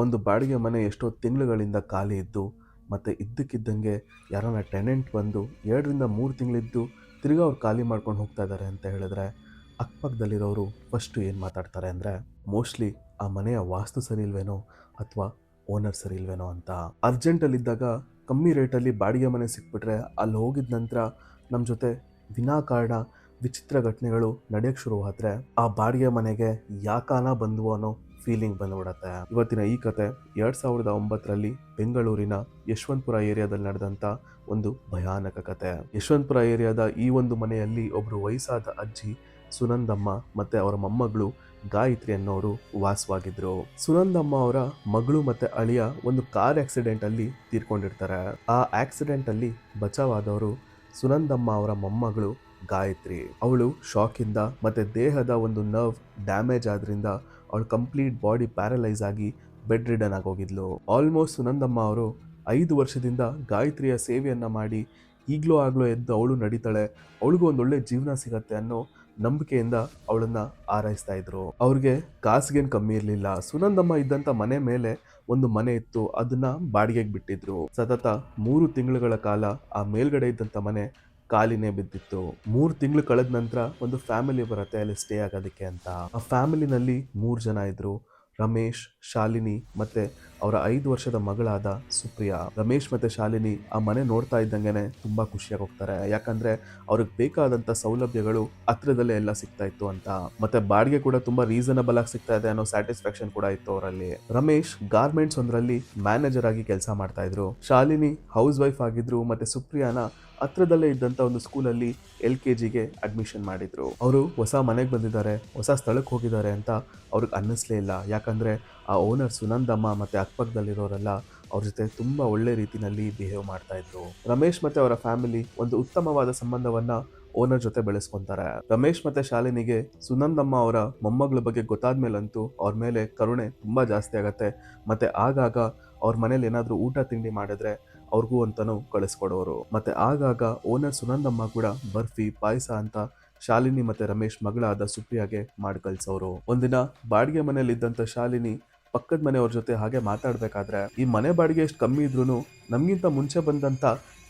ಒಂದು ಬಾಡಿಗೆ ಮನೆ ಎಷ್ಟೋ ತಿಂಗಳುಗಳಿಂದ ಖಾಲಿ ಇದ್ದು, ಮತ್ತು ಇದ್ದಕ್ಕಿದ್ದಂಗೆ ಯಾರನ್ನ ಟೆನೆಂಟ್ ಬಂದು ಎರಡರಿಂದ ಮೂರು ತಿಂಗಳಿದ್ದು ತಿರ್ಗಿ ಅವ್ರು ಖಾಲಿ ಮಾಡ್ಕೊಂಡು ಹೋಗ್ತಾ ಇದ್ದಾರೆ ಅಂತ ಹೇಳಿದ್ರೆ ಅಕ್ಕಪಕ್ಕದಲ್ಲಿರೋರು ಫಸ್ಟು ಏನು ಮಾತಾಡ್ತಾರೆ ಅಂದರೆ, ಮೋಸ್ಟ್ಲಿ ಆ ಮನೆಯ ವಾಸ್ತು ಸರಿ ಇಲ್ವೇನೋ ಅಥವಾ ಓನರ್ ಸರಿ ಇಲ್ವೇನೋ ಅಂತ. ಅರ್ಜೆಂಟಲ್ಲಿದ್ದಾಗ ಕಮ್ಮಿ ರೇಟಲ್ಲಿ ಬಾಡಿಗೆ ಮನೆ ಸಿಕ್ಬಿಟ್ರೆ ಅಲ್ಲಿ ಹೋಗಿದ ನಂತರ ನಮ್ಮ ಜೊತೆ ವಿನಾಕಾರಣ ವಿಚಿತ್ರ ಘಟನೆಗಳು ನಡೆಯೋಕ್ಕೆ ಶುರುವಾದರೆ ಆ ಬಾಡಿಗೆ ಮನೆಗೆ ಯಾಕಾನ ಬಂದವು ಅನ್ನೋ ಫೀಲಿಂಗ್ ಬಂದ್ಬಿಡತ್ತೆ. ಇವತ್ತಿನ ಈ ಕತೆ ಎರಡ್ ಸಾವಿರದ ಒಂಬತ್ತರಲ್ಲಿ ಬೆಂಗಳೂರಿನ ಯಶವಂತಪುರ ಏರಿಯಾದಲ್ಲಿ ನಡೆದಂತ ಒಂದು ಭಯಾನಕ ಕತೆ. ಯಶವಂತಪುರ ಏರಿಯಾದ ಈ ಒಂದು ಮನೆಯಲ್ಲಿ ಒಬ್ರು ವಯಸ್ಸಾದ ಅಜ್ಜಿ, ಸುನಂದಮ್ಮ ಮತ್ತೆ ಅವರ ಮೊಮ್ಮಗಳು ಗಾಯತ್ರಿ ಅನ್ನೋರು ವಾಸವಾಗಿದ್ರು. ಸುನಂದಮ್ಮ ಅವರ ಮಗಳು ಮತ್ತೆ ಅಳಿಯ ಒಂದು ಕಾರ್ ಆಕ್ಸಿಡೆಂಟ್ ಅಲ್ಲಿ ತೀರ್ಕೊಂಡಿರ್ತಾರೆ. ಆ ಆಕ್ಸಿಡೆಂಟ್ ಅಲ್ಲಿ ಬಚಾವಾದವರು ಸುನಂದಮ್ಮ ಅವರ ಮೊಮ್ಮಗಳು ಗಾಯತ್ರಿ. ಅವಳು ಶಾಕಿಂದ ಮತ್ತೆ ದೇಹದ ಒಂದು ನರ್ವ್ ಡ್ಯಾಮೇಜ್ ಆದ್ರಿಂದ ಅವಳು ಕಂಪ್ಲೀಟ್ ಬಾಡಿ ಪ್ಯಾರಲೈಸ್ ಆಗಿ ಬೆಡ್ ರಿಡನ್ ಆಗೋಗಿದ್ಲು ಆಲ್ಮೋಸ್ಟ್ ಸುನಂದಮ್ಮ ಅವರು ಐದು ವರ್ಷದಿಂದ ಗಾಯತ್ರಿಯ ಸೇವೆಯನ್ನು ಮಾಡಿ ಈಗಲೂ ಆಗ್ಲೂ ಎದ್ದು ಅವಳು ನಡೀತಾಳೆ, ಅವಳಿಗೂ ಒಂದು ಒಳ್ಳೆ ಜೀವನ ಸಿಗತ್ತೆ ಅನ್ನೋ ನಂಬಿಕೆಯಿಂದ ಅವಳನ್ನು ಆರೈಸ್ತಾ ಇದ್ರು. ಅವ್ರಿಗೆ ಕಾಸಿಗೇನು ಕಮ್ಮಿ ಇರಲಿಲ್ಲ. ಸುನಂದಮ್ಮ ಇದ್ದಂಥ ಮನೆ ಮೇಲೆ ಒಂದು ಮನೆ ಇತ್ತು, ಅದನ್ನ ಬಾಡಿಗೆಗೆ ಬಿಟ್ಟಿದ್ರು. ಸತತ ಮೂರು ತಿಂಗಳುಗಳ ಕಾಲ ಆ ಮೇಲ್ಗಡೆ ಇದ್ದಂಥ ಮನೆ ಖಾಲಿನೇ ಬಿದ್ದಿತ್ತು. ಮೂರು ತಿಂಗಳು ಕಳೆದ ನಂತರ ಒಂದು ಫ್ಯಾಮಿಲಿ ಬರುತ್ತೆ ಅಲ್ಲಿ ಸ್ಟೇ ಆಗೋದಕ್ಕೆ ಅಂತ. ಆ ಫ್ಯಾಮಿಲಿನಲ್ಲಿ ಮೂರು ಜನ ಇದ್ರು. ರಮೇಶ್, ಶಾಲಿನಿ ಮತ್ತೆ ಅವರ ಐದು ವರ್ಷದ ಮಗಳಾದ ಸುಪ್ರಿಯಾ. ರಮೇಶ್ ಮತ್ತೆ ಶಾಲಿನಿ ಆ ಮನೆ ನೋಡ್ತಾ ಇದ್ದಂಗೆನೆ ತುಂಬಾ ಖುಷಿಯಾಗಿ ಹೋಗ್ತಾರೆ. ಯಾಕಂದ್ರೆ ಅವ್ರಿಗೆ ಬೇಕಾದಂತ ಸೌಲಭ್ಯಗಳು ಹತ್ರದಲ್ಲೇ ಎಲ್ಲ ಸಿಗ್ತಾ ಇತ್ತು ಅಂತ. ಮತ್ತೆ ಬಾಡಿಗೆ ಕೂಡ ತುಂಬಾ ರೀಸನಬಲ್ ಆಗಿ ಸಿಗ್ತಾ ಇದೆ ಅನ್ನೋ ಸ್ಯಾಟಿಸ್ಫ್ಯಾಕ್ಷನ್ ಕೂಡ ಇತ್ತು ಅವರಲ್ಲಿ. ರಮೇಶ್ ಗಾರ್ಮೆಂಟ್ಸ್ ಒಂದರಲ್ಲಿ ಮ್ಯಾನೇಜರ್ ಆಗಿ ಕೆಲಸ ಮಾಡ್ತಾ ಇದ್ರು. ಶಾಲಿನಿ ಹೌಸ್ ವೈಫ್ ಆಗಿದ್ರು ಮತ್ತೆ ಸುಪ್ರಿಯಾನ ಹತ್ರದಲ್ಲೇ ಇದ್ದಂಥ ಒಂದು ಸ್ಕೂಲಲ್ಲಿ ಎಲ್ ಕೆ ಜಿಗೆ ಅಡ್ಮಿಷನ್ ಮಾಡಿದ್ರು. ಅವರು ಹೊಸ ಮನೆಗೆ ಬಂದಿದ್ದಾರೆ, ಹೊಸ ಸ್ಥಳಕ್ಕೆ ಹೋಗಿದ್ದಾರೆ ಅಂತ ಅವ್ರಿಗೆ ಅನ್ನಿಸ್ಲೇ ಇಲ್ಲ. ಯಾಕಂದ್ರೆ ಆ ಓನರ್ ಸುನಂದಮ್ಮ ಮತ್ತೆ ಅಕ್ಕಪಕ್ಕದಲ್ಲಿರೋರೆಲ್ಲ ಅವ್ರ ಜೊತೆ ತುಂಬಾ ಒಳ್ಳೆ ರೀತಿಯಲ್ಲಿ ಬಿಹೇವ್ ಮಾಡ್ತಾ ಇದ್ರು. ರಮೇಶ್ ಮತ್ತೆ ಅವರ ಫ್ಯಾಮಿಲಿ ಒಂದು ಉತ್ತಮವಾದ ಸಂಬಂಧವನ್ನ ಓನರ್ ಜೊತೆ ಬೆಳೆಸ್ಕೊಂತಾರೆ. ರಮೇಶ್ ಮತ್ತೆ ಶಾಲಿನಿಗೆ ಸುನಂದಮ್ಮ ಅವರ ಮೊಮ್ಮಗಳ ಬಗ್ಗೆ ಗೊತ್ತಾದ್ಮೇಲಂತೂ ಅವ್ರ ಮೇಲೆ ಕರುಣೆ ತುಂಬಾ ಜಾಸ್ತಿ ಆಗತ್ತೆ. ಮತ್ತೆ ಆಗಾಗ ಅವ್ರ ಮನೇಲಿ ಏನಾದರೂ ಊಟ ತಿಂಡಿ ಮಾಡಿದ್ರೆ ಅವ್ರಿಗೂ ಅಂತಾನು ಕಳಿಸ್ಕೊಡೋರು. ಮತ್ತೆ ಆಗಾಗ ಓನರ್ ಸುನಂದಮ್ಮ ಕೂಡ ಬರ್ಫಿ, ಪಾಯಸ ಅಂತ ಶಾಲಿನಿ ಮತ್ತೆ ರಮೇಶ್ ಮಗಳಾದ ಸುಪ್ರಿಯಾಗೆ ಮಾಡಿ ಕಳ್ಸೋರು. ಒಂದಿನ ಬಾಡಿಗೆ ಮನೆಯಲ್ಲಿದ್ದಂಥ ಶಾಲಿನಿ ಪಕ್ಕದ ಮನೆಯವ್ರ ಜೊತೆ ಹಾಗೆ ಮಾತಾಡ್ಬೇಕಾದ್ರೆ ಈ ಮನೆ ಬಾಡಿಗೆ ಎಷ್ಟು ಕಮ್ಮಿ ಇದ್ರು ನಮಗಿಂತ ಮುಂಚೆ ಬಂದಂತ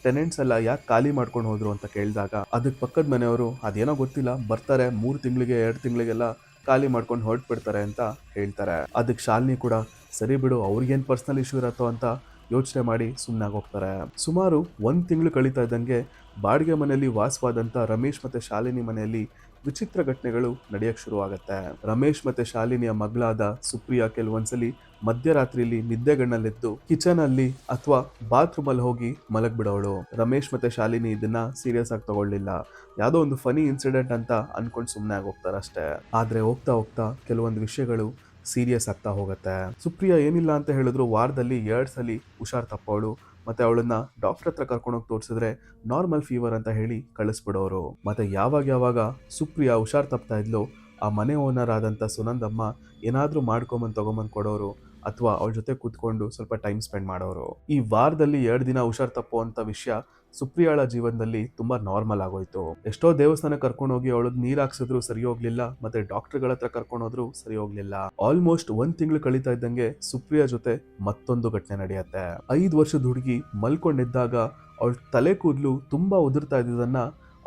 ಟೆನೆಂಟ್ಸ್ ಎಲ್ಲ ಯಾಕೆ ಖಾಲಿ ಮಾಡ್ಕೊಂಡು ಹೋದ್ರು ಅಂತ ಕೇಳಿದಾಗ ಅದಕ್ಕೆ ಪಕ್ಕದ ಮನೆಯವರು ಅದೇನೋ ಗೊತ್ತಿಲ್ಲ, ಬರ್ತಾರೆ, ಮೂರು ತಿಂಗಳಿಗೆ, ಎರಡು ತಿಂಗಳಿಗೆಲ್ಲ ಖಾಲಿ ಮಾಡ್ಕೊಂಡು ಹೊರಟ್ಬಿಡ್ತಾರೆ ಅಂತ ಹೇಳ್ತಾರೆ. ಅದಕ್ಕೆ ಶಾಲಿನಿ ಕೂಡ, ಸರಿ ಬಿಡು, ಅವ್ರಿಗೇನು ಪರ್ಸ್ನಲ್ ಇಶ್ಯೂ ಇರತ್ತೋ ಅಂತ ಯೋಚನೆ ಮಾಡಿ ಸುಮ್ಮನಾಗಿ ಹೋಗ್ತಾರೆ. ಸುಮಾರು ಒಂದು ತಿಂಗಳು ಕಳೀತಾ ಇದ್ದಂಗೆ ಬಾಡಿಗೆ ಮನೆಯಲ್ಲಿ ವಾಸವಾದಂಥ ರಮೇಶ್ ಮತ್ತೆ ಶಾಲಿನಿ ಮನೆಯಲ್ಲಿ ವಿಚಿತ್ರ ಘಟನೆಗಳು ನಡೆಯಕ್ಕೆ ಶುರುವಾಗುತ್ತೆ. ರಮೇಶ್ ಮತ್ತೆ ಶಾಲಿನಿಯ ಮಗಳಾದ ಸುಪ್ರಿಯಾ ಕೆಲವೊಂದ್ಸಲಿ ಮಧ್ಯರಾತ್ರಿಯಲ್ಲಿ ನಿದ್ದೆಗಣ್ಣಲ್ಲಿದ್ದು ಕಿಚನ್ ಅಲ್ಲಿ ಅಥವಾ ಬಾತ್ರೂಮ್ ಅಲ್ಲಿ ಹೋಗಿ ಮಲಗ್ಬಿಡೋಳು. ರಮೇಶ್ ಮತ್ತೆ ಶಾಲಿನಿ ಇದನ್ನ ಸೀರಿಯಸ್ ಆಗಿ ತಗೊಳ್ಳಿಲ್ಲ. ಯಾವುದೋ ಒಂದು ಫನಿ ಇನ್ಸಿಡೆಂಟ್ ಅಂತ ಅನ್ಕೊಂಡು ಸುಮ್ಮನೆ ಆಗಿ ಹೋಗ್ತಾರೆ ಅಷ್ಟೇ ಆದ್ರೆ ಹೋಗ್ತಾ ಹೋಗ್ತಾ ಕೆಲವೊಂದು ವಿಷಯಗಳು ಸೀರಿಯಸ್ ಆಗ್ತಾ ಹೋಗುತ್ತೆ. ಸುಪ್ರಿಯಾ ಏನಿಲ್ಲ ಅಂತ ಹೇಳಿದ್ರು ವಾರದಲ್ಲಿ ಎರಡು ಸಲ ಹುಷಾರ್ ತಪ್ಪವಳು. ಮತ್ತೆ ಅವಳನ್ನ ಡಾಕ್ಟರ್ ಹತ್ರ ಕರ್ಕೊಂಡೋಗಿ ತೋರಿಸಿದ್ರೆ ನಾರ್ಮಲ್ ಫೀವರ್ ಅಂತ ಹೇಳಿ ಕಳಿಸ್ಬಿಡೋರು. ಮತ್ತೆ ಯಾವಾಗ ಯಾವಾಗ ಸುಪ್ರಿಯಾ ಹುಷಾರ್ ತಪ್ತಾ ಇದ್ಲು, ಆ ಮನೆ ಓನರ್ ಆದಂತ ಸುನಂದಮ್ಮ ಏನಾದ್ರೂ ಮಾಡ್ಕೊಂಬಂದು ತಗೊಂಬಂದು ಕೊಡೋರು ಅಥವಾ ಅವಳ ಜೊತೆ ಕೂತ್ಕೊಂಡು ಸ್ವಲ್ಪ ಟೈಮ್ ಸ್ಪೆಂಡ್ ಮಾಡೋರು. ಈ ವಾರದಲ್ಲಿ ಎರಡು ದಿನ ಹುಷಾರ್ ತಪ್ಪುವಂತ ವಿಷಯ ಸುಪ್ರಿಯಾಳ ಜೀವನದಲ್ಲಿ ತುಂಬಾ ನಾರ್ಮಲ್ ಆಗೋಯ್ತು. ಎಷ್ಟೋ ದೇವಸ್ಥಾನ ಕರ್ಕೊಂಡು ಹೋಗಿ ಅವಳಗ್ ನೀರ್ ಹಾಕ್ಸಿದ್ರು ಸರಿ ಹೋಗ್ಲಿಲ್ಲ, ಮತ್ತೆ ಡಾಕ್ಟರ್ಗಳ ಹತ್ರ ಕರ್ಕೊಂಡು ಹೋದ್ರು ಸರಿ ಹೋಗ್ಲಿಲ್ಲ. ಆಲ್ಮೋಸ್ಟ್ ಒಂದ್ ತಿಂಗಳು ಕಳೀತಾ ಇದ್ದಂಗೆ ಸುಪ್ರಿಯಾ ಜೊತೆ ಮತ್ತೊಂದು ಘಟನೆ ನಡೆಯುತ್ತೆ. ಐದು ವರ್ಷದ ಹುಡುಗಿ ಮಲ್ಕೊಂಡಿದ್ದಾಗ ಅವಳ ತಲೆ ಕೂದಲು ತುಂಬಾ ಉದುರ್ತಾ ಇದ್ದದನ್ನ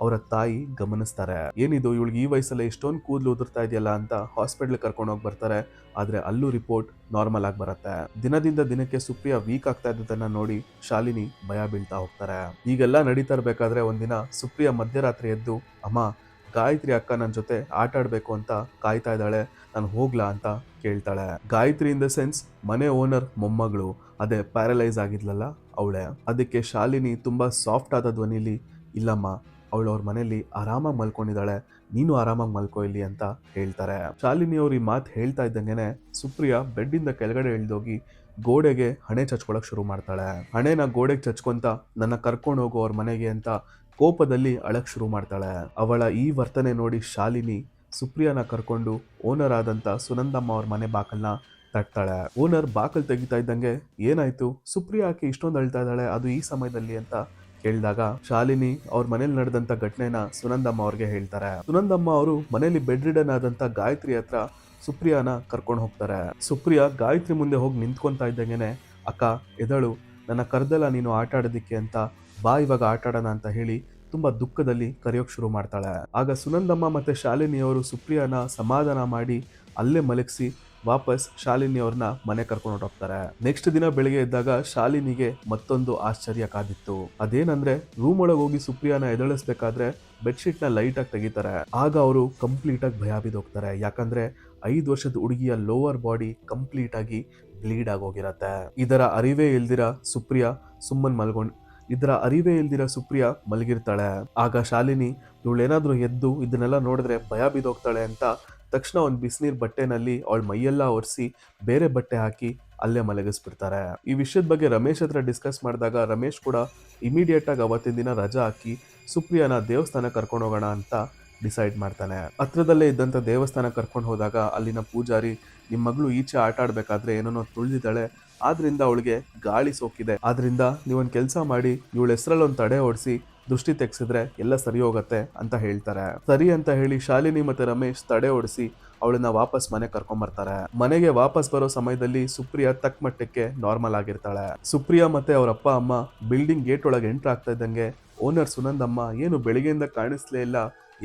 ಅವರ ತಾಯಿ ಗಮನಿಸ್ತಾರೆ, ಏನಿದು ಇವಳಿಗೆ ಈ ವಯಸ್ಸಲ್ಲಿ ಎಷ್ಟೊಂದು ಕೂದಲು ಉದುರ್ತಾ ಇದೆಯಲ್ಲ ಅಂತ ಹಾಸ್ಪಿಟ್ಲ್ ಕರ್ಕೊಂಡು ಹೋಗಿ ಬರ್ತಾರೆ, ಆದ್ರೆ ಅಲ್ಲೂ ರಿಪೋರ್ಟ್ ನಾರ್ಮಲ್ ಆಗಿ ಬರುತ್ತೆ. ದಿನದಿಂದ ದಿನಕ್ಕೆ ಸುಪ್ರಿಯಾ ವೀಕ್ ಆಗ್ತಾ ಇದ್ದದನ್ನ ನೋಡಿ ಶಾಲಿನಿ ಭಯ ಬೀಳ್ತಾ ಹೋಗ್ತಾರೆ. ಈಗೆಲ್ಲ ನಡೀತಾ ಇರ್ಬೇಕಾದ್ರೆ ಒಂದಿನ ಸುಪ್ರಿಯಾ ಮಧ್ಯರಾತ್ರಿ ಎದ್ದು, ಅಮ್ಮ, ಗಾಯತ್ರಿ ಅಕ್ಕ ನನ್ನ ಜೊತೆ ಆಟ ಆಡ್ಬೇಕು ಅಂತ ಕಾಯ್ತಾ ಇದ್ದಾಳೆ, ನಾನು ಹೋಗ್ಲಾ ಅಂತ ಕೇಳ್ತಾಳೆ. ಗಾಯತ್ರಿ ಇನ್ ದ ಸೆನ್ಸ್ ಮನೆ ಓನರ್ ಮೊಮ್ಮಗಳು, ಅದೇ ಪ್ಯಾರಲೈಸ್ ಆಗಿದ್ಲಲ್ಲ ಅವಳೆ. ಅದಕ್ಕೆ ಶಾಲಿನಿ ತುಂಬಾ ಸಾಫ್ಟ್ ಆದ ಧ್ವನಿಲಿ, ಇಲ್ಲಮ್ಮ ಅವಳು ಅವ್ರ ಮನೆಯಲ್ಲಿ ಆರಾಮಾಗಿ ಮಲ್ಕೊಂಡಿದ್ದಾಳೆ, ನೀನು ಆರಾಮಾಗಿ ಮಲ್ಕೋ ಇಲ್ಲಿ ಅಂತ ಹೇಳ್ತಾರೆ. ಶಾಲಿನಿ ಅವ್ರು ಈ ಮಾತು ಹೇಳ್ತಾ ಇದ್ದಂಗೆನೆ ಸುಪ್ರಿಯಾ ಬೆಡ್ಡಿಂದ ಕೆಳಗಡೆ ಇಳ್ದೋಗಿ ಗೋಡೆಗೆ ಹಣೆ ಚಚ್ಕೊಳಕ್ ಶುರು ಮಾಡ್ತಾಳೆ. ಹಣೆನ ಗೋಡೆಗೆ ಚಚ್ಕೊಂತ ನನ್ನ ಕರ್ಕೊಂಡು ಹೋಗೋ ಅವ್ರ ಮನೆಗೆ ಅಂತ ಕೋಪದಲ್ಲಿ ಅಳಕ್ ಶುರು ಮಾಡ್ತಾಳೆ. ಅವಳ ಈ ವರ್ತನೆ ನೋಡಿ ಶಾಲಿನಿ ಸುಪ್ರಿಯಾನ ಕರ್ಕೊಂಡು ಓನರ್ ಆದಂತ ಸುನಂದಮ್ಮ ಅವ್ರ ಮನೆ ಬಾಕಲ್ನ ತಟ್ತಾಳೆ. ಓನರ್ ಬಾಕಲ್ ತೆಗಿತಾ ಇದ್ದಂಗೆ ಏನಾಯ್ತು? ಸುಪ್ರಿಯಾ ಆಕೆ ಇಷ್ಟೊಂದು ಅಳ್ತಾ ಇದ್ದಾಳೆ, ಅದು ಈ ಸಮಯದಲ್ಲಿ ಅಂತ ಕೇಳಿದಾಗ ಶಾಲಿನಿ ಅವ್ರ ಮನೇಲಿ ನಡೆದಂತ ಘಟನೆನ ಸುನಂದಮ್ಮ ಅವ್ರಿಗೆ ಹೇಳ್ತಾರೆ. ಸುನಂದಮ್ಮ ಅವರು ಮನೇಲಿ ಬೆಡ್ ರಿಡನ್ ಆದಂತ ಗಾಯತ್ರಿ ಹತ್ರ ಸುಪ್ರಿಯಾನ ಕರ್ಕೊಂಡು ಹೋಗ್ತಾರೆ. ಸುಪ್ರಿಯಾ ಗಾಯತ್ರಿ ಮುಂದೆ ಹೋಗಿ ನಿಂತ್ಕೊಂತ ಇದ್ದಂಗೆನೆ, ಅಕ್ಕ, ಎದಳು, ನನ್ನ ಕರ್ದಲ್ಲ ನೀನು ಆಟ ಆಡೋದಿಕ್ಕೆ ಅಂತ, ಬಾ ಇವಾಗ ಆಟ ಆಡೋಣ ಅಂತ ಹೇಳಿ ತುಂಬಾ ದುಃಖದಲ್ಲಿ ಕರೆಯೋಕ್ ಶುರು ಮಾಡ್ತಾಳೆ. ಆಗ ಸುನಂದಮ್ಮ ಮತ್ತೆ ಶಾಲಿನಿ ಅವರು ಸುಪ್ರಿಯಾನ ಸಮಾಧಾನ ಮಾಡಿ ಅಲ್ಲೇ ಮಲಗಿಸಿ ವಾಪಸ್ ಶಾಲಿನಿ ಅವ್ರನ್ನ ಮನೆ ಕರ್ಕೊಂಡು ಹೊರಟೋಗ್ತಾರೆ ನೆಕ್ಸ್ಟ್ ದಿನ ಬೆಳಿಗ್ಗೆ ಎದ್ದಾಗ ಶಾಲಿನಿಗೆ ಮತ್ತೊಂದು ಆಶ್ಚರ್ಯ ಕಾದಿತ್ತು. ಅದೇನಂದ್ರೆ ರೂಮ್ ಒಳಗೆ ಹೋಗಿ ಸುಪ್ರಿಯಾನ ಎದಳಿಸ್ಬೇಕಾದ್ರೆ ಬೆಡ್ಶೀಟ್ನ ಲೈಟ್ ಆಗಿ ತೆಗಿತಾರೆ. ಆಗ ಅವರು ಕಂಪ್ಲೀಟ್ ಆಗಿ ಭಯ ಬಿದ್ದೋಗ್ತಾರೆ ಯಾಕಂದ್ರೆ, ಐದು ವರ್ಷದ ಹುಡುಗಿಯ ಲೋವರ್ ಬಾಡಿ ಕಂಪ್ಲೀಟ್ ಆಗಿ ಬ್ಲೀಡ್ ಆಗೋಗಿರತ್ತೆ ಇದರ ಅರಿವೇ ಇಲ್ದಿರ ಸುಪ್ರಿಯಾ ಸುಮ್ಮನ್ ಮಲ್ಗೊಂಡ್, ಇದರ ಅರಿವೇ ಇಲ್ದಿರ ಸುಪ್ರಿಯಾ ಮಲಗಿರ್ತಾಳೆ. ಆಗ ಶಾಲಿನಿ, ಇವಳೇನಾದ್ರೂ ಎದ್ದು ಇದನ್ನೆಲ್ಲ ನೋಡಿದ್ರೆ ಭಯ ಬಿದ್ದೋಗ್ತಾಳೆ ಅಂತ ತಕ್ಷಣ ಒಂದು ಬಿಸಿನೀರು ಬಟ್ಟೆನಲ್ಲಿ ಅವಳ ಮೈಯೆಲ್ಲ ಒರೆಸಿ ಬೇರೆ ಬಟ್ಟೆ ಹಾಕಿ ಅಲ್ಲೇ ಮಲಗಿಸ್ಬಿಡ್ತಾರೆ. ಈ ವಿಷಯದ ಬಗ್ಗೆ ರಮೇಶ್ ಹತ್ರ ಡಿಸ್ಕಸ್ ಮಾಡಿದಾಗ ರಮೇಶ್ ಕೂಡ ಇಮಿಡಿಯೇಟ್ ಆಗಿ ಅವತ್ತಿನ ದಿನ ರಜಾ ಹಾಕಿ ಸುಪ್ರಿಯಾನ ದೇವಸ್ಥಾನ ಕರ್ಕೊಂಡು ಹೋಗೋಣ ಅಂತ ಡಿಸೈಡ್ ಮಾಡ್ತಾನೆ. ಹತ್ರದಲ್ಲೇ ಇದ್ದಂಥ ದೇವಸ್ಥಾನ ಕರ್ಕೊಂಡು ಹೋದಾಗ ಅಲ್ಲಿನ ಪೂಜಾರಿ ನಿಮ್ಮ ಮಗಳು ಈಚೆ ಆಟ ಆಡಬೇಕಾದ್ರೆ ಏನೋ ತುಳಿದಿದ್ದಾಳೆ, ಆದ್ರಿಂದ ಅವಳಿಗೆ ಗಾಳಿ ಸೋಕಿದೆ. ಆದ್ರಿಂದ ನೀವೊಂದು ಕೆಲಸ ಮಾಡಿ, ಇವಳ ಹೆಸರಲ್ಲಿ ಒಂದು ತಡೆ ಓಡಿಸಿ ದೃಷ್ಟಿ ತೆಗ್ಸಿದ್ರೆ ಎಲ್ಲ ಸರಿ ಹೋಗತ್ತೆ ಅಂತ ಹೇಳ್ತಾರೆ. ಸರಿ ಅಂತ ಹೇಳಿ ಶಾಲಿನಿ ಮತ್ತೆ ರಮೇಶ್ ತಡೆ ಓಡಿಸಿ ಅವಳನ್ನ ವಾಪಸ್ ಮನೆ ಕರ್ಕೊಂಡ್ ಬರ್ತಾರೆ. ಮನೆಗೆ ವಾಪಸ್ ಬರೋ ಸಮಯದಲ್ಲಿ ಸುಪ್ರಿಯಾ ತಕ್ಕ ಮಟ್ಟಕ್ಕೆ ನಾರ್ಮಲ್ ಆಗಿರ್ತಾಳೆ. ಸುಪ್ರಿಯಾ ಮತ್ತೆ ಅವ್ರ ಅಪ್ಪ, ಅಮ್ಮ ಬಿಲ್ಡಿಂಗ್ ಗೇಟ್ ಒಳಗೆ ಎಂಟ್ರ್ ಆಗ್ತಾ ಇದ್ದಂಗೆ ಓನರ್ ಸುನಂದಮ್ಮ ಏನು ಬೆಳಿಗ್ಗೆಯಿಂದ ಕಾಣಿಸ್ಲೇ ಇಲ್ಲ,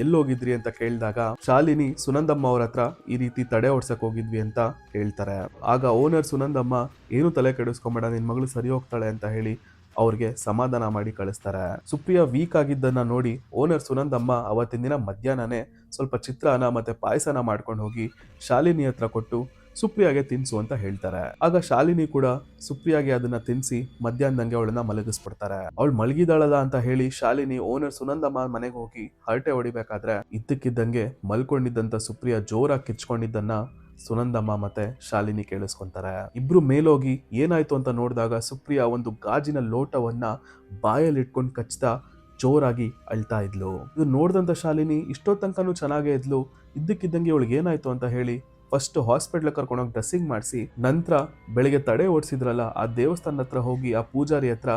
ಎಲ್ಲೋಗಿದ್ರಿ? ಅಂತ ಕೇಳಿದಾಗ ಶಾಲಿನಿ, ಸುನಂದಮ್ಮ ಅವ್ರ ಹತ್ರ ಈ ರೀತಿ ತಡೆ ಓಡ್ಸಕ್ ಹೋಗಿದ್ವಿ ಅಂತ ಹೇಳ್ತಾರೆ. ಆಗ ಓನರ್ ಸುನಂದಮ್ಮ, ಏನು ತಲೆ ಕೆಡಿಸ್ಕೊಂಬೇಡ, ನಿನ್ ಮಗಳು ಸರಿ ಹೋಗ್ತಾಳೆ ಅಂತ ಹೇಳಿ ಅವ್ರಿಗೆ ಸಮಾಧಾನ ಮಾಡಿ ಕಳಿಸ್ತಾರೆ. ಸುಪ್ರಿಯಾ ವೀಕ್ ಆಗಿದ್ದನ್ನ ನೋಡಿ ಓನರ್ ಸುನಂದಮ್ಮ ಅವತ್ತಿನ ದಿನ ಮಧ್ಯಾಹ್ನನೇ ಸ್ವಲ್ಪ ಚಿತ್ರಾನ ಮತ್ತೆ ಪಾಯಸನ ಮಾಡ್ಕೊಂಡು ಹೋಗಿ ಶಾಲಿನಿ ಹತ್ರ ಕೊಟ್ಟು ಸುಪ್ರಿಯಾಗೆ ತಿನ್ಸು ಅಂತ ಹೇಳ್ತಾರೆ. ಆಗ ಶಾಲಿನಿ ಕೂಡ ಸುಪ್ರಿಯಾಗೆ ಅದನ್ನ ತಿನ್ಸಿ ಮಧ್ಯಾಹ್ನದಂಗೆ ಅವಳನ್ನ ಮಲಗಿಸ್ಬಿಡ್ತಾರೆ. ಅವಳು ಮಲಗಿದಾಳಲ್ಲ ಅಂತ ಹೇಳಿ ಶಾಲಿನಿ ಓನರ್ ಸುನಂದಮ್ಮ ಮನೆಗೆ ಹೋಗಿ ಹರಟೆ ಹೊಡಿಬೇಕಾದ್ರೆ ಇದ್ದಕ್ಕಿದ್ದಂಗೆ ಮಲ್ಕೊಂಡಿದ್ದಂತ ಸುಪ್ರಿಯಾ ಜೋರಾಗಿ ಕಿಚ್ಕೊಂಡಿದ್ದನ್ನ ಸುನಂದಮ್ಮ ಮತ್ತೆ ಶಾಲಿನಿ ಕೇಳಿಸ್ಕೊಂತಾರೆ. ಇಬ್ರು ಮೇಲೋಗಿ ಏನಾಯ್ತು ಅಂತ ನೋಡಿದಾಗ ಸುಪ್ರಿಯಾ ಒಂದು ಗಾಜಿನ ಲೋಟವನ್ನ ಬಾಯಲ್ಲಿ ಇಟ್ಕೊಂಡು ಕಚ್ತಾ ಜೋರಾಗಿ ಅಳ್ತಾ ಇದ್ಲು. ಇದು ನೋಡಿದಂತ ಶಾಲಿನಿ ಇಷ್ಟೋ ತನಕನೂ ಚೆನ್ನಾಗೇ ಇದ್ಲು. ಇದ್ದಕ್ಕಿದ್ದಂಗೆ ಇವಳಿಗೆ ಏನಾಯ್ತು ಅಂತ ಹೇಳಿ ಫಸ್ಟ್ ಹಾಸ್ಪಿಟ್ಲ್ ಕರ್ಕೊಂಡೋಗಿ ಡ್ರೆಸ್ಸಿಂಗ್ ಮಾಡಿಸಿ ನಂತರ ಬೆಳಿಗ್ಗೆ ತಡೆ ಓಡಿಸಿದ್ರಲ್ಲ, ಆ ದೇವಸ್ಥಾನದ ಹತ್ರ ಹೋಗಿ ಆ ಪೂಜಾರಿ ಹತ್ರ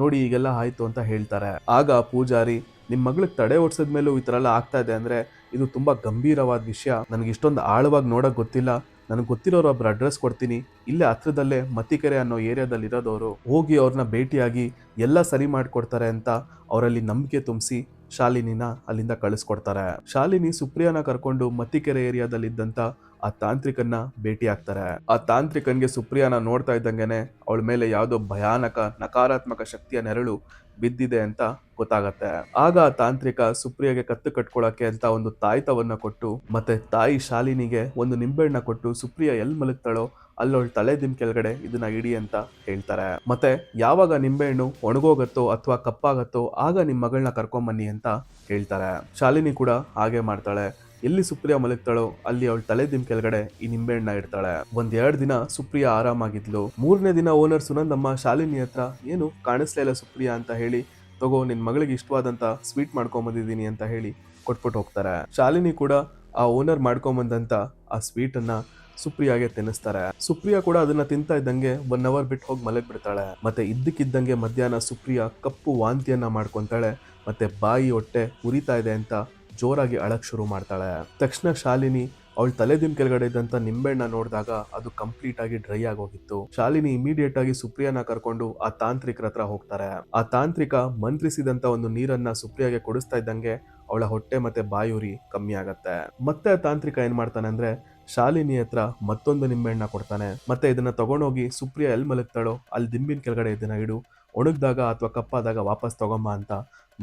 ನೋಡಿ ಈಗೆಲ್ಲ ಆಯ್ತು ಅಂತ ಹೇಳ್ತಾರೆ. ಆಗ ಆ ಪೂಜಾರಿ ನಿಮ್ಮ ಮಗಳಿಗೆ ತಡೆ ಓಡಿಸಿದ ಮೇಲೂ ಈ ಥರ ಎಲ್ಲ ಆಗ್ತಾ ಇದೆ ಅಂದ್ರೆ ಇದು ತುಂಬಾ ಗಂಭೀರವಾದ ವಿಷಯ. ನನಗೆ ಇಷ್ಟೊಂದು ಆಳವಾಗಿ ನೋಡಕ್ ಗೊತ್ತಿಲ್ಲ. ನನಗೆ ಗೊತ್ತಿರೋರು ಒಬ್ರು ಅಡ್ರೆಸ್ ಕೊಡ್ತೀನಿ. ಇಲ್ಲೇ ಹತ್ರದಲ್ಲೇ ಮತ್ತಿಕೆರೆ ಅನ್ನೋ ಏರಿಯಾದಲ್ಲಿ ಇರೋದವರು ಹೋಗಿ ಅವ್ರನ್ನ ಭೇಟಿಯಾಗಿ ಎಲ್ಲ ಸರಿ ಮಾಡಿಕೊಡ್ತಾರೆ ಅಂತ ಅವರಲ್ಲಿ ನಂಬಿಕೆ ತುಂಬಿಸಿ ಶಾಲಿನಿನ ಅಲ್ಲಿಂದ ಕಳಿಸ್ಕೊಡ್ತಾರೆ. ಶಾಲಿನಿ ಸುಪ್ರಿಯಾನ ಕರ್ಕೊಂಡು ಮತ್ತಿಕೆರೆ ಏರಿಯಾದಲ್ಲಿದ್ದಂಥ ಆ ತಾಂತ್ರಿಕನ್ನ ಭೇಟಿ ಆಗ್ತಾರೆ ಆ ತಾಂತ್ರಿಕನ್ಗೆ ಸುಪ್ರಿಯಾನ ನೋಡ್ತಾ ಇದ್ದಂಗೆನೆ ಅವಳ ಮೇಲೆ ಯಾವುದೋ ಭಯಾನಕ, ನಕಾರಾತ್ಮಕ ಶಕ್ತಿಯ ನೆರಳು ಬಿದ್ದಿದೆ ಅಂತ ಗೊತ್ತಾಗತ್ತೆ. ಆಗ ತಾಂತ್ರಿಕ ಸುಪ್ರಿಯಾಗೆ ಕತ್ತು ಕಟ್ಕೊಳಕ್ಕೆ ಅಂತ ಒಂದು ತಾಯ್ತವನ್ನ ಕೊಟ್ಟು, ಮತ್ತೆ ತಾಯಿ ಶಾಲಿನಿಗೆ ಒಂದು ನಿಂಬೆಹಣ್ಣ ಕೊಟ್ಟು ಸುಪ್ರಿಯಾ ಎಲ್ಲಿ ಮಲಗ್ತಾಳೋ ಅಲ್ಲೊಳ್ ತಲೆ ದಿಮ್ ಕೆಳಗಡೆ ಇದನ್ನ ಇಡಿ ಅಂತ ಹೇಳ್ತಾರೆ. ಮತ್ತೆ ಯಾವಾಗ ನಿಂಬೆಹಣ್ಣು ಒಣಗೋಗತ್ತೋ ಅಥವಾ ಕಪ್ಪಾಗತ್ತೋ ಆಗ ನಿಮ್ಮ ಮಗಳನ್ನ ಕರ್ಕೊಂಬನ್ನಿ ಅಂತ ಹೇಳ್ತಾರೆ. ಶಾಲಿನಿ ಕೂಡ ಹಾಗೆ ಮಾಡ್ತಾಳೆ. ಎಲ್ಲಿ ಸುಪ್ರಿಯಾ ಮಲಗ್ತಾಳೋ ಅಲ್ಲಿ ಅವಳ ತಲೆ ದಿಮ್ ಕೆಳಗಡೆ ಈ ನಿಂಬೆಹಣ್ಣ ಇಡ್ತಾಳೆ. ಒಂದ್ ಎರಡ್ ದಿನ ಸುಪ್ರಿಯಾ ಆರಾಮಾಗಿದ್ಲು. ಮೂರನೇ ದಿನ ಓನರ್ ಸುನಂದಮ್ಮ ಶಾಲಿನಿ ಹತ್ರ, ಏನು ಕಾಣಿಸ್ಲೇ ಇಲ್ಲ ಸುಪ್ರಿಯಾ ಅಂತ ಹೇಳಿ, ತಗೋ, ನಿನ್ ಮಗಳಿಗೆ ಇಷ್ಟವಾದಂತ ಸ್ವೀಟ್ ಮಾಡ್ಕೊಂಬಂದಿದ್ದೀನಿ ಅಂತ ಹೇಳಿ ಕೊಟ್ಬಿಟ್ಟು ಹೋಗ್ತಾರೆ. ಶಾಲಿನಿ ಕೂಡ ಆ ಓನರ್ ಮಾಡ್ಕೊಂಬಂದಂತ ಆ ಸ್ವೀಟ್ ಅನ್ನ ಸುಪ್ರಿಯಾಗೆ ತಿನ್ನಿಸ್ತಾರೆ. ಸುಪ್ರಿಯಾ ಕೂಡ ಅದನ್ನ ತಿಂತಾ ಇದ್ದಂಗೆ ಒನ್ ಅವರ್ ಬಿಟ್ಟು ಹೋಗಿ ಮಲಗ್ ಬಿಡ್ತಾಳೆ ಮತ್ತೆ ಇದ್ದಕ್ಕಿದ್ದಂಗೆ ಮಧ್ಯಾಹ್ನ ಸುಪ್ರಿಯಾ ಕಪ್ಪು ವಾಂತಿಯನ್ನ ಮಾಡ್ಕೊಂತಾಳೆ. ಮತ್ತೆ ಬಾಯಿ ಹೊಟ್ಟೆ ಉರಿತಾ ಇದೆ ಅಂತ ಜೋರಾಗಿ ಅಳಕ್ ಶುರು ಮಾಡ್ತಾಳೆ. ತಕ್ಷಣ ಶಾಲಿನಿ ಅವಳ ತಲೆದಿನ ಕೆಳಗಡೆ ಇದ್ದಂತ ನಿಂಬೆಹಣ್ಣ ನೋಡಿದಾಗ ಅದು ಕಂಪ್ಲೀಟ್ ಆಗಿ ಡ್ರೈ ಆಗೋಗಿತ್ತು. ಶಾಲಿನಿ ಇಮಿಡಿಯೇಟ್ ಆಗಿ ಸುಪ್ರಿಯಾನ ಕರ್ಕೊಂಡು ಆ ತಾಂತ್ರಿಕರ ಹತ್ರ ಹೋಗ್ತಾರೆ. ಆ ತಾಂತ್ರಿಕ ಮಂತ್ರಿಸಿದಂತ ಒಂದು ನೀರನ್ನ ಸುಪ್ರಿಯಾಗೆ ಕೊಡಿಸ್ತಾ ಇದ್ದಂಗೆ ಅವಳ ಹೊಟ್ಟೆ ಮತ್ತೆ ಬಾಯುರಿ ಕಮ್ಮಿ ಆಗತ್ತೆ. ಮತ್ತೆ ಆ ತಾಂತ್ರಿಕ ಏನ್ ಮಾಡ್ತಾನೆ ಅಂದ್ರೆ ಶಾಲಿನಿ ಹತ್ರ ಮತ್ತೊಂದು ನಿಂಬೆಹಣ್ಣ ಕೊಡ್ತಾನೆ. ಮತ್ತೆ ಇದನ್ನ ತಗೊಂಡೋಗಿ ಸುಪ್ರಿಯಾ ಎಲ್ಲಿ ಮಲಗ್ತಾಳೋ ಅಲ್ಲಿ ದಿಂಬಿನ ಕೆಳಗಡೆ ಇದನ್ನ ಇಡು, ಒಣಗ್ದಾಗ ಅಥವಾ ಕಪ್ಪಾದಾಗ ವಾಪಸ್ ತಗೊಂಬ ಅಂತ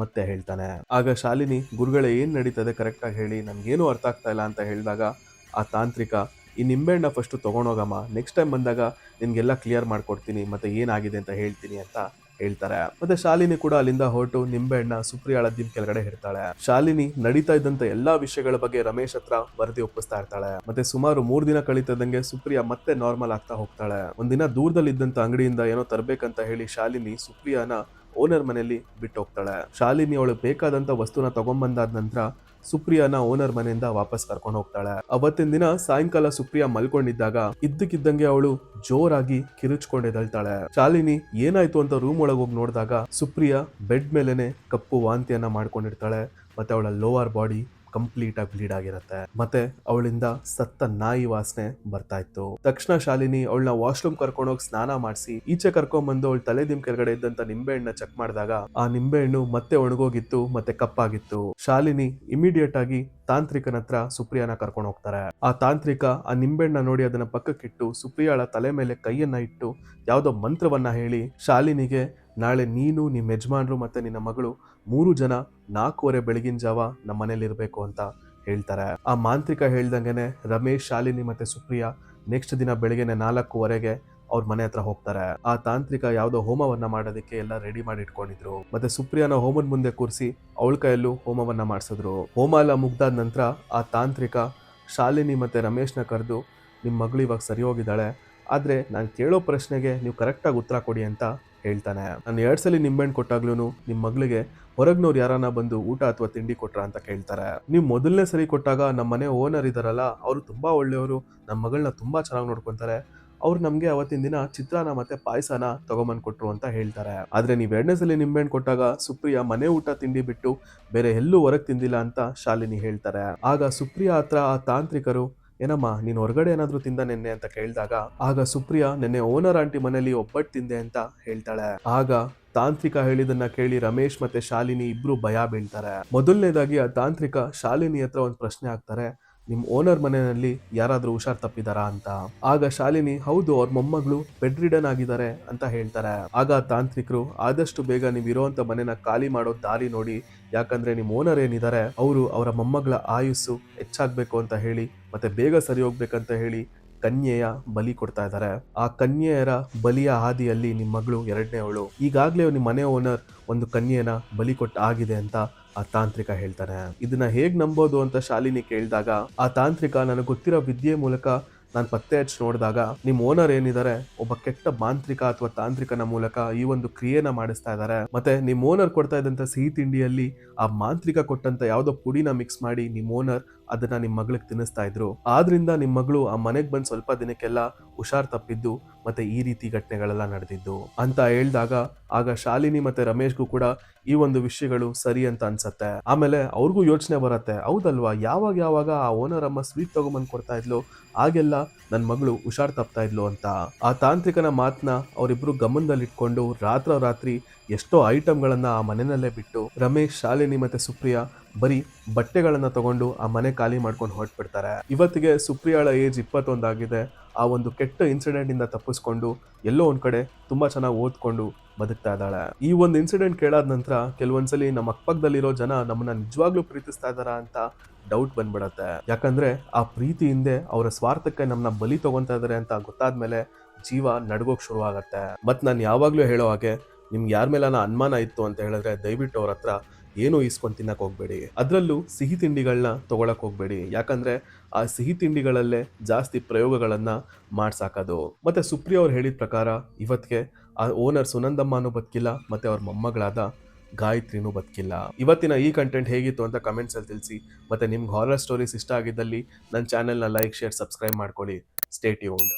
ಮತ್ತೆ ಹೇಳ್ತಾನೆ. ಆಗ ಶಾಲಿನಿ, ಗುರುಗಳೇ ಏನ್ ನಡೀತದೆ ಕರೆಕ್ಟ್ ಆಗಿ ಹೇಳಿ, ನನ್ಗೇನು ಅರ್ಥ ಆಗ್ತಾ ಇಲ್ಲ ಅಂತ ಹೇಳಿದಾಗ, ಆ ತಾಂತ್ರಿಕ, ಈ ನಿಂಬೆಹಣ್ಣ ಫಸ್ಟ್ ತಗೊಂಡೋಗಮ್ಮ ನೆಕ್ಸ್ಟ್ ಟೈಮ್ ಬಂದಾಗ ನಿನ್ಗೆಲ್ಲ ಕ್ಲಿಯರ್ ಮಾಡ್ಕೊಡ್ತೀನಿ, ಮತ್ತೆ ಏನಾಗಿದೆ ಅಂತ ಹೇಳ್ತೀನಿ ಅಂತ ಹೇಳ್ತಾರೆ. ಮತ್ತೆ ಶಾಲಿನಿ ಕೂಡ ಅಲ್ಲಿಂದ ಹೊರಟು ನಿಂಬೆಹಣ್ಣ ಸುಪ್ರಿಯಾಳ ದಿಮ್ ಕೆಳಗಡೆ ಇರ್ತಾಳೆ. ಶಾಲಿನಿ ನಡೀತಾ ಇದ್ದಂತ ಎಲ್ಲಾ ವಿಷಯಗಳ ಬಗ್ಗೆ ರಮೇಶ್ ಹತ್ರ ವರದಿ ಒಪ್ಪಿಸ್ತಾ ಇರ್ತಾಳೆ. ಮತ್ತೆ ಸುಮಾರು ಮೂರ್ ದಿನ ಕಳೀತದಂಗೆ ಸುಪ್ರಿಯಾ ಮತ್ತೆ ನಾರ್ಮಲ್ ಆಗ್ತಾ ಹೋಗ್ತಾಳೆ. ಒಂದಿನ ದೂರದಲ್ಲಿ ಇದ್ದಂತ ಅಂಗಡಿಯಿಂದ ಏನೋ ತರ್ಬೇಕಂತ ಹೇಳಿ ಶಾಲಿನಿ ಸುಪ್ರಿಯಾನ ಓನರ್ ಮನೆಯಲ್ಲಿ ಬಿಟ್ಟು ಹೋಗ್ತಾಳೆ ಶಾಲಿನಿ ಅವಳು ಬೇಕಾದಂತ ವಸ್ತುನ ತಗೊಂಬಂದಾದ ನಂತರ ಸುಪ್ರಿಯಾನ ಓನರ್ ಮನೆಯಿಂದ ವಾಪಸ್ ಕರ್ಕೊಂಡು ಹೋಗ್ತಾಳೆ. ಅವತ್ತಿನ ದಿನ ಸಾಯಂಕಾಲ ಸುಪ್ರಿಯಾ ಮಲ್ಕೊಂಡಿದ್ದಾಗ ಇದ್ದಕ್ಕಿದ್ದಂಗೆ ಅವಳು ಜೋರಾಗಿ ಕಿರುಚ್ಕೊಂಡು ಎದಳ್ತಾಳೆ ಶಾಲಿನಿ ಏನಾಯ್ತು ಅಂತ ರೂಮ್ ಒಳಗೆ ಹೋಗಿ ನೋಡಿದಾಗ ಸುಪ್ರಿಯಾ ಬೆಡ್ ಮೇಲೆನೆ ಕಪ್ಪು ವಾಂತಿಯನ್ನ ಮಾಡ್ಕೊಂಡಿರ್ತಾಳೆ. ಮತ್ತೆ ಅವಳ ಲೋವರ್ ಬಾಡಿ ಕಂಪ್ಲೀಟ್ ಆಗಿ ಬ್ಲೀಡ್ ಆಗಿರುತ್ತೆ. ಮತ್ತೆ ಅವಳಿಂದ ಸತ್ತ ನಾಯಿ ವಾಸನೆ ಬರ್ತಾ ಇತ್ತು. ತಕ್ಷಣ ಶಾಲಿನಿ ಅವಳನ್ನ ವಾಶ್ರೂಮ್ ಕರ್ಕೊಂಡೋಗಿ ಸ್ನಾನ ಮಾಡಿಸಿ, ಈಚೆ ಕರ್ಕೊಂಡ್ ಬಂದು ಅವಳ ತಲೆ ದಿಮ್ ಕೆಳಗಡೆ ಇದ್ದಂತ ನಿಂಬೆ ಹಣ್ಣ ಚೆಕ್ ಮಾಡಿದಾಗ ಆ ನಿಂಬೆ ಹಣ್ಣು ಮತ್ತೆ ಒಣಗೋಗಿತ್ತು, ಮತ್ತೆ ಕಪ್ಪಾಗಿತ್ತು. ಶಾಲಿನಿ ಇಮಿಡಿಯೇಟ್ ಆಗಿ ತಾಂತ್ರಿಕನ ಹತ್ರ ಸುಪ್ರಿಯಾನ ಕರ್ಕೊಂಡು ಹೋಗ್ತಾರೆ. ಆ ತಾಂತ್ರಿಕ ಆ ನಿಂಬೆಹಣ್ಣ ನೋಡಿ ಅದನ್ನ ಪಕ್ಕಕ್ಕಿಟ್ಟು ಸುಪ್ರಿಯಾಳ ತಲೆ ಮೇಲೆ ಕೈಯನ್ನ ಇಟ್ಟು, ಯಾವುದೋ ಮಂತ್ರವನ್ನ ಹೇಳಿ ಶಾಲಿನಿಗೆ, ನಾಳೆ ನೀನು ನಿಮ್ಮ ಯಜಮಾನ್ರು ಮತ್ತೆ ನಿನ್ನ ಮಗಳು ಮೂರು ಜನ ನಾಲ್ಕೂವರೆ ಬೆಳಗಿನ ಜಾವ ನಮ್ಮ ಮನೇಲಿ ಇರಬೇಕು ಅಂತ ಹೇಳ್ತಾರೆ. ಆ ಮಾಂತ್ರಿಕ ಹೇಳ್ದಂಗೆನೆ ರಮೇಶ್, ಶಾಲಿನಿ ಮತ್ತೆ ಸುಪ್ರಿಯಾ ನೆಕ್ಸ್ಟ್ ದಿನ ಬೆಳಗ್ಗೆನೆ ನಾಲ್ಕೂವರೆಗೆ ಅವ್ರ ಮನೆ ಹತ್ರ ಹೋಗ್ತಾರೆ. ಆ ತಾಂತ್ರಿಕ ಯಾವುದೋ ಹೋಮವನ್ನ ಮಾಡೋದಕ್ಕೆ ಎಲ್ಲ ರೆಡಿ ಮಾಡಿ ಇಟ್ಕೊಂಡಿದ್ರು ಮತ್ತೆ ಸುಪ್ರಿಯಾನ ಹೋಮನ್ ಮುಂದೆ ಕೂರಿಸಿ ಅವಳ ಕೈಯಲ್ಲೂ ಹೋಮವನ್ನ ಮಾಡಿಸಿದ್ರು. ಹೋಮ ಎಲ್ಲ ಮುಗ್ದಾದ ನಂತರ ಆ ತಾಂತ್ರಿಕ ಶಾಲಿನಿ ಮತ್ತೆ ರಮೇಶ್ನ ಕರೆದು ನಿಮ್ಮ ಮಗಳು ಇವಾಗ ಸರಿ ಹೋಗಿದ್ದಾಳೆ ಆದರೆ ನಾನು ಕೇಳೋ ಪ್ರಶ್ನೆಗೆ ನೀವು ಕರೆಕ್ಟಾಗಿ ಉತ್ತರ ಕೊಡಿ ಅಂತ ಹೇಳ್ತಾನೆ. ನಾನು ಎರಡು ಸಲ ನಿಂಬೆಹಣ್ಣು ಕೊಟ್ಟಾಗ್ಲೂ ನಿಮ್ಮ ಮಗಳಿಗೆ ಹೊರಗ್ನವ್ರು ಯಾರನ್ನ ಬಂದು ಊಟ ಅಥವಾ ತಿಂಡಿ ಕೊಟ್ರ ಅಂತ ಕೇಳ್ತಾರೆ. ನೀವು ಮೊದಲನೇ ಸರಿ ಕೊಟ್ಟಾಗ ನಮ್ಮ ಮನೆ ಓನರ್ ಇದಾರಲ್ಲ, ಅವರು ತುಂಬಾ ಒಳ್ಳೆಯವರು ನಮ್ಮ ಮಗಳನ್ನ ತುಂಬಾ ಚೆನ್ನಾಗಿ ನೋಡ್ಕೊಂತಾರೆ. ಅವ್ರು ನಮಗೆ ಅವತ್ತಿನ ದಿನ ಚಿತ್ರಾನ್ನ ಮತ್ತೆ ಪಾಯಸನ ತಗೊಂಬಂದು ಕೊಟ್ರು ಅಂತ ಹೇಳ್ತಾರೆ. ಆದ್ರೆ ನೀವು ಎರಡನೇ ಸಲ ನಿಂಬೆಹಣ್ಣು ಕೊಟ್ಟಾಗ ಸುಪ್ರಿಯಾ ಮನೆ ಊಟ ತಿಂಡಿ ಬಿಟ್ಟು ಬೇರೆ ಎಲ್ಲೂ ಹೊರಗೆ ತಿಂದಿಲ್ಲ ಅಂತ ಶಾಲಿನಿ ಹೇಳ್ತಾರೆ. ಆಗ ಸುಪ್ರಿಯಾ ಹತ್ರ ಆ ತಾಂತ್ರಿಕರು ಏನಮ್ಮ, ನೀನು ಹೊರಗಡೆ ಏನಾದರೂ ತಿಂದ ನೆನ್ನೆ ಅಂತ ಕೇಳಿದಾಗ, ಆಗ ಸುಪ್ರಿಯಾ ನೆನ್ನೆ ಓನರ್ ಆಂಟಿ ಮನೆಯಲ್ಲಿ ಒಬ್ಬಟ್ಟು ತಿಂದೆ ಅಂತ ಹೇಳ್ತಾಳೆ. ಆಗ ತಾಂತ್ರಿಕ ಹೇಳಿದನ್ನ ಕೇಳಿ ರಮೇಶ್ ಮತ್ತೆ ಶಾಲಿನಿ ಇಬ್ರು ಭಯ ಬೀಳ್ತಾರೆ. ಮೊದಲನೇದಾಗಿ ಆ ತಾಂತ್ರಿಕ ಶಾಲಿನಿ ಹತ್ರ ಒಂದು ಪ್ರಶ್ನೆ ಹಾಕ್ತಾರೆ. ನಿಮ್ ಓನರ್ ಮನೆಯಲ್ಲಿ ಯಾರಾದರೂ ಹುಷಾರ್ ತಪ್ಪಿದಾರಾ ಅಂತ. ಆಗ ಶಾಲಿನಿ, ಹೌದು, ಅವ್ರ ಮೊಮ್ಮಗಳು ಬೆಡ್ ರಿಡನ್ ಆಗಿದ್ದಾರೆ ಅಂತ ಹೇಳ್ತಾರೆ. ಆಗ ತಾಂತ್ರಿಕರು, ಆದಷ್ಟು ಬೇಗ ನೀವು ಇರುವಂತ ಮನೆನ ಖಾಲಿ ಮಾಡೋ ದಾರಿ ನೋಡಿ. ಯಾಕಂದ್ರೆ ನಿಮ್ಮ ಓನರ್ ಏನಿದ್ದಾರೆ ಅವರು ಅವರ ಮೊಮ್ಮಗಳ ಆಯುಸ್ಸು ಹೆಚ್ಚಾಗಬೇಕು ಅಂತ ಹೇಳಿ, ಮತ್ತೆ ಬೇಗ ಸರಿ ಹೋಗ್ಬೇಕಂತ ಹೇಳಿ ಕನ್ಯೆಯ ಬಲಿ ಕೊಡ್ತಾ ಇದ್ದಾರೆ ಆ ಕನ್ಯೆಯರ ಬಲಿಯ ಹಾದಿಯಲ್ಲಿ ನಿಮ್ಮ ಮಗಳು ಎರಡನೇ ಅವಳು. ಈಗಾಗಲೇ ನಿಮ್ಮ ಮನೆ ಓನರ್ ಒಂದು ಕನ್ಯೆಯನ್ನ ಬಲಿ ಕೊಟ್ಟ ಆಗಿದೆ ಅಂತ ಆ ತಾಂತ್ರಿಕ ಹೇಳ್ತಾನೆ. ಇದನ್ನ ಹೇಗ್ ನಂಬೋದು ಅಂತ ಶಾಲಿನಿ ಕೇಳಿದಾಗ, ಆ ತಾಂತ್ರಿಕ ನನಗೆ ಗೊತ್ತಿರೋ ವಿದ್ಯೆ ಮೂಲಕ ನಾನು ಪತ್ತೆ ಹಚ್ಚಿ ನೋಡಿದಾಗ ನಿಮ್ಮ ಓನರ್ ಏನಿದ್ದಾರೆ ಒಬ್ಬ ಕೆಟ್ಟ ಮಾಂತ್ರಿಕ ಅಥವಾ ತಾಂತ್ರಿಕನ ಮೂಲಕ ಈ ಒಂದು ಕ್ರಿಯೆನ ಮಾಡಿಸ್ತಾ ಇದ್ದಾರೆ ಮತ್ತೆ ನಿಮ್ಮ ಓನರ್ ಕೊಡ್ತಾ ಇದ್ದಂತ ಸಿಹಿ ತಿಂಡಿಯಲ್ಲಿ ಆ ಮಾಂತ್ರಿಕ ಕೊಟ್ಟಂತ ಯಾವುದೋ ಪುಡಿನ ಮಿಕ್ಸ್ ಮಾಡಿ ನಿಮ್ಮ ಓನರ್ ಅದನ್ನ ನಿಮ್ಮ ಮಗಳಿಗೆ ತಿನ್ನಿಸ್ತಾ ಇದ್ರು. ಆದ್ರಿಂದ ನಿಮ್ಮ ಮಗಳು ಆ ಮನೆಗೆ ಬಂದು ಸ್ವಲ್ಪ ದಿನಕ್ಕೆಲ್ಲ ಹುಷಾರ್ ತಪ್ಪಿದ್ದು ಮತ್ತೆ ಈ ರೀತಿ ಘಟನೆಗಳೆಲ್ಲ ನಡೆದಿದ್ದು ಅಂತ ಹೇಳಿದಾಗ ಆಗ ಶಾಲಿನಿ ಮತ್ತೆ ರಮೇಶ್ಗೂ ಕೂಡ ಈ ಒಂದು ವಿಷಯಗಳು ಸರಿ ಅಂತ ಅನ್ಸತ್ತೆ. ಆಮೇಲೆ ಅವ್ರಿಗೂ ಯೋಚನೆ ಬರುತ್ತೆ, ಹೌದಲ್ವಾ? ಯಾವಾಗ ಯಾವಾಗ ಆ ಓನರ್ ಅಮ್ಮ ಸ್ವೀಟ್ ತಗೊಂಬಂದು ಕೊಡ್ತಾ ಇದ್ಲು? ಆಗೆಲ್ಲ ನನ್ನ ಮಗಳು ಹುಷಾರ್ ತಪ್ತಾ ಇದ್ಲು ಅಂತ. ಆ ತಾಂತ್ರಿಕನ ಮಾತನ್ನ ಅವರಿಬ್ರು ಗಮನದಲ್ಲಿಟ್ಕೊಂಡು ರಾತ್ರಿ ಎಷ್ಟೋ ಐಟಮ್ಗಳನ್ನ ಆ ಮನೆಯಲ್ಲೇ ಬಿಟ್ಟು ರಮೇಶ್, ಶಾಲಿನಿ ಮತ್ತೆ ಸುಪ್ರಿಯಾ ಬರೀ ಬಟ್ಟೆಗಳನ್ನ ತಗೊಂಡು ಆ ಮನೆ ಖಾಲಿ ಮಾಡ್ಕೊಂಡು ಹೊರಟ್ಬಿಡ್ತಾರೆ. ಇವತ್ತಿಗೆ ಸುಪ್ರಿಯಾಳ ಏಜ್ ಇಪ್ಪತ್ತೊಂದಾಗಿದೆ. ಆ ಒಂದು ಕೆಟ್ಟ ಇನ್ಸಿಡೆಂಟ್ ಇಂದ ತಪ್ಪಿಸ್ಕೊಂಡು ಎಲ್ಲೋ ಒಂದ್ ಕಡೆ ತುಂಬಾ ಚೆನ್ನಾಗಿ ಓದ್ಕೊಂಡು ಬದುಕ್ತಾ ಇದ್ದಾಳೆ. ಈ ಒಂದು ಇನ್ಸಿಡೆಂಟ್ ಕೇಳಾದ ನಂತರ ಕೆಲವೊಂದ್ಸಲಿ ನಮ್ಮ ಅಕ್ಕಪಕ್ಕದಲ್ಲಿರೋ ಜನ ನಮ್ಮನ್ನ ನಿಜವಾಗ್ಲೂ ಪ್ರೀತಿಸ್ತಾ ಇದಾರ ಅಂತ ಡೌಟ್ ಬಂದ್ಬಿಡತ್ತೆ. ಯಾಕಂದ್ರೆ ಆ ಪ್ರೀತಿ ಹಿಂದೆ ಅವರ ಸ್ವಾರ್ಥಕ್ಕೆ ನಮ್ಮನ್ನ ಬಲಿ ತಗೊಂತಾ ಇದಾರೆ ಅಂತ ಗೊತ್ತಾದ್ಮೇಲೆ ಜೀವ ನಡ್ಗೋಕ್ ಶುರು ಆಗತ್ತೆ ಮತ್ ನಾನು ಯಾವಾಗ್ಲೂ ಹೇಳೋ ಹಾಗೆ ನಿಮ್ಗೆ ಯಾರ ಮೇಲಾನ ಅನುಮಾನ ಇತ್ತು ಅಂತ ಹೇಳಿದ್ರೆ ದಯವಿಟ್ಟು ಅವ್ರ ಹತ್ರ ಏನು ಈಸ್ಕೊಂಡು ತಿನ್ನಕ್ಕೆ ಹೋಗ್ಬೇಡಿ. ಅದರಲ್ಲೂ ಸಿಹಿ ತಿಂಡಿಗಳನ್ನ ತಗೊಳಕ್ ಹೋಗ್ಬೇಡಿ. ಯಾಕಂದ್ರೆ ಆ ಸಿಹಿ ತಿಂಡಿಗಳಲ್ಲೇ ಜಾಸ್ತಿ ಪ್ರಯೋಗಗಳನ್ನ ಮಾಡ್ಸಾಕೋದು. ಮತ್ತೆ ಸುಪ್ರಿಯ ಅವ್ರು ಹೇಳಿದ ಪ್ರಕಾರ ಇವತ್ತಿಗೆ ಆ ಓನರ್ ಸುನಂದಮ್ಮನೂ ಬದುಕಿಲ್ಲ, ಮತ್ತೆ ಅವ್ರ ಮೊಮ್ಮಗಳಾದ ಗಾಯತ್ರಿನೂ ಬದುಕಿಲ್ಲ. ಇವತ್ತಿನ ಈ ಕಂಟೆಂಟ್ ಹೇಗಿತ್ತು ಅಂತ ಕಮೆಂಟ್ಸಲ್ಲಿ ತಿಳಿಸಿ. ಮತ್ತೆ ನಿಮ್ಗೆ ಹಾರರ್ ಸ್ಟೋರೀಸ್ ಇಷ್ಟ ಆಗಿದ್ದಲ್ಲಿ ನನ್ನ ಚಾನೆಲ್ನ ಲೈಕ್ ಶೇರ್ ಸಬ್ಸ್ಕ್ರೈಬ್ ಮಾಡ್ಕೊಳ್ಳಿ. Stay tuned